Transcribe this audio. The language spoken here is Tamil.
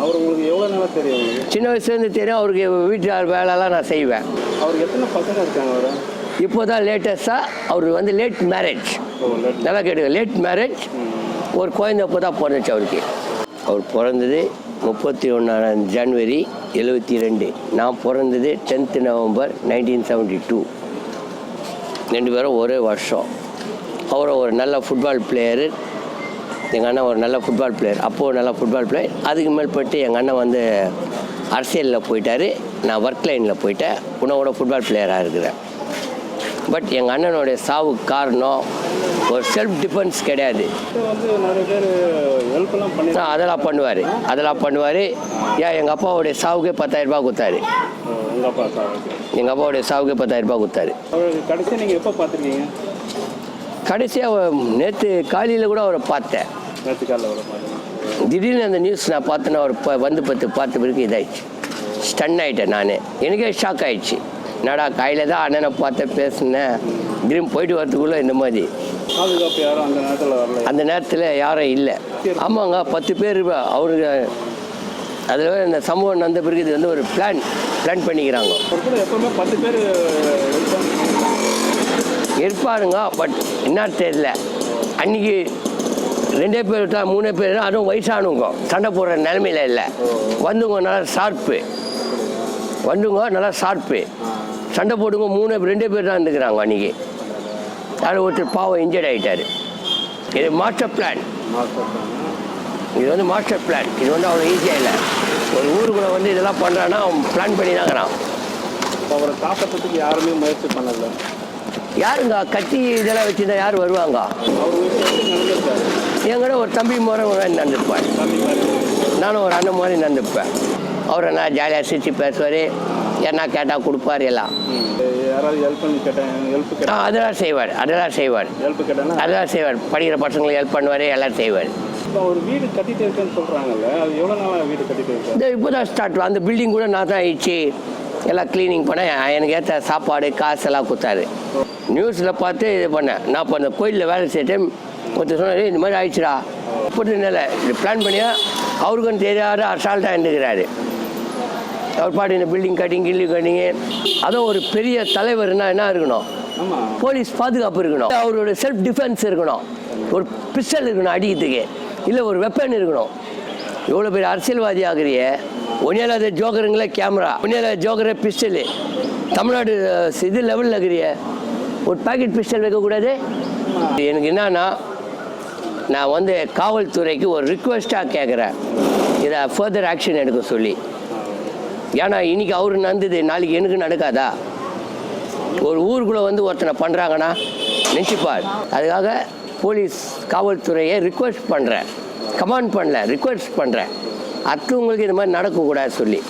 அவர் உங்களுக்கு எவ்வளோ நாளாக தெரியும் உங்களுக்கு? சின்ன வயசுலேருந்து தெரியும் அவருக்கு வீட்டு வேலைலாம் நான் செய்வேன். அவருக்கு எத்தனை பசங்க இருக்காங்க அவர்? இப்போ தான் லேட்டஸ்ட்டாக அவர் வந்து லேட் மேரேஜ் நல்லா கேட்டுங்க லேட் மேரேஜ் ஒரு குழந்தை இப்போ தான் பிறந்துச்சு அவருக்கு. அவர் பிறந்தது முப்பத்தி ஒன்றாம் ஜனவரி எழுபத்தி ரெண்டு. நான் பிறந்தது tenth November nineteen seventy two ரெண்டு பேரும் ஒரே வருஷம். அவர் ஒரு நல்ல ஃபுட்பால் பிளேயரு எங்கள் அண்ணன் ஒரு நல்ல ஃபுட்பால் பிளேயர் அப்போது நல்ல ஃபுட்பால் பிளேயர் அதுக்கு மேற்பட்டு எங்கள் அண்ணன் வந்து அரசியலில் போயிட்டார். நான் ஒர்க் லைனில் போயிட்டேன். உன்னோட ஃபுட்பால் பிளேயராக இருக்கிறேன். பட் எங்கள் அண்ணனுடைய சாவுக்கு காரணம் ஒரு செல்ஃப் டிஃபென்ஸ் கிடையாது. அதெல்லாம் பண்ணுவார். அதெல்லாம் பண்ணுவார். ஏன் எங்கள் அப்பாவுடைய சாவுக்கே பத்தாயிரம் ரூபாய் கொடுத்தாரு. எங்கள் அப்பாவுடைய சாவுக்கே பத்தாயிரம் ரூபாய் கொடுத்தாரு. கடைசியாக நீங்கள் எப்போ பார்த்துருக்கீங்க? கடைசியாக நேற்று காலையில் கூட அவரை பார்த்தேன். திடீர்னு அந்த நியூஸ் நான் பார்த்தேன்னா அவர் ப- வந்து பத்து பார்த்த பிறகு இதாயிடுச்சு. ஸ்டன் ஆகிட்டேன் நான். எனக்கே ஷாக் ஆயிடுச்சு. என்னடா காலையில் தான் அண்ணனை பார்த்து பேசினேன் திரும்பி போயிட்டு வரதுக்குள்ளே இந்த மாதிரி. அந்த நேரத்தில் வரல. அந்த நேரத்தில் யாரும் இல்லை. ஆமாங்க பத்து பேர் அவருக்கு அதில் இந்த சம்பவம் நடந்த பிறகு இது வந்து ஒரு பிளான் பிளான் பண்ணிக்கிறாங்க. ஒரு பத்து பேர் இருப்பாருங்க பட் என்ன தெரியல. அன்னைக்கு ரெண்டே பேர் தான் மூணே பேர் தான், அதுவும் வயசானவங்க. சண்டை போடுற நிலமையில இல்லை. வந்துங்க நல்லா ஷார்ப்பு வந்துங்க நல்லா ஷார்ப்பு சண்டை போடுங்க மூணு ரெண்டே பேர் தான் இருந்துக்கிறாங்க அன்னைக்கு. அதில் ஒருத்தர் பாவம் இன்ஜர்ட் ஆகிட்டார் இது மாஸ்டர் பிளான் இது வந்து மாஸ்டர் பிளான் இது வந்து அவ்வளோ ஈஸியாக இல்லை. ஒரு ஊருக்குள்ள வந்து இதெல்லாம் பண்ணுறான்னா அவன் பிளான் பண்ணி தாங்கிறான் அவரை காப்பாற்றுறதுக்கு யாருமே முயற்சி பண்ணல. யாருங்க? கத்தி இதெல்லாம் வச்சுருந்தா யார் வருவாங்க? அவர் வீட்டில் வந்து நடந்திருக்காரு என்கூட ஒரு தம்பி முறை தம்பி மாதிரி நானும் ஒரு அண்ணன் மாதிரி நடந்துப்பேன். அவரை நான் ஜாலியாக சிரிச்சு பேசுவார். என்ன கேட்டால் கொடுப்பார் எல்லாம். அதெல்லாம் செய்வார். அதெல்லாம் செய்வார். அதெல்லாம் செய்வார். படிக்கிற பசங்களுக்கு ஹெல்ப் பண்ணுவார் எல்லாம் செய்வார். இப்போ ஒரு வீடு கட்டிட்டு இருக்கேன்னு சொல்கிறாங்கல்ல அது எவ்வளோ நாளாக வீடு கட்டிட்டு இருக்கா? இந்த இப்போ தான் ஸ்டார்ட் அந்த பில்டிங் கூட நான் தான் ஆயிடுச்சு எல்லாம் க்ளீனிங் பண்ணேன் எனக்கு ஏற்ற சாப்பாடு காசு எல்லாம் கொடுத்தாரு. நியூஸில் பார்த்து இது பண்ணேன். நான் இப்போ அந்த கோயிலில் வேலை செய்ய டைம் ஒருத்தர் சொன்னார் இந்த மாதிரி ஆயிடுச்சுடா. போட்டு நிலை பிளான் பண்ணியா? அவருக்கும் தெரியாத அசால்ட்டாக இருந்துக்கிறாரு. அவர் பாட்டு இந்த பில்டிங் கட்டிங் கில்டிங் கட்டிங்கு அதுவும் ஒரு பெரிய தலைவர்னா என்ன இருக்கணும்? போலீஸ் பாதுகாப்பு இருக்கணும். அவரோட செல்ஃப் டிஃபென்ஸ் இருக்கணும். ஒரு பிஸ்டல் இருக்கணும் அடிக்கிறதுக்கு. இல்லை ஒரு வெப்பன் இருக்கணும். இவ்வளோ பெரிய அரசியல்வாதி ஆகிறிய. ஒன்னியால ஜோக்கருங்களே கேமரா ஒன்னியால ஜோக்கரே பிஸ்டலு தமிழ்நாடு இது லெவலில் இருக்கிறிய ஒரு பாக்கெட் பிஸ்டல் வைக்கக்கூடாது? எனக்கு என்னன்னா நான் வந்து காவல்துறைக்கு ஒரு ரிக்வெஸ்ட்டாக கேட்குறேன் இதை ஃபர்தர் ஆக்ஷன் எடுக்க சொல்லி. ஏன்னா இன்னைக்கு அவரு நடந்தது நாளைக்கு எனக்கு நடக்காதா? ஒரு ஊருக்குள்ளே வந்து ஒருத்தனை பண்ணுறாங்கன்னா நினச்சிப்பார். அதுக்காக போலீஸ் காவல்துறையை ரிக்வெஸ்ட் பண்ணுறேன் கமாண்ட் பண்ணல ரிக்வெஸ்ட் பண்ணுறேன் அடுத்தவங்களுக்கு இது மாதிரி நடக்கக்கூடாது சொல்லி.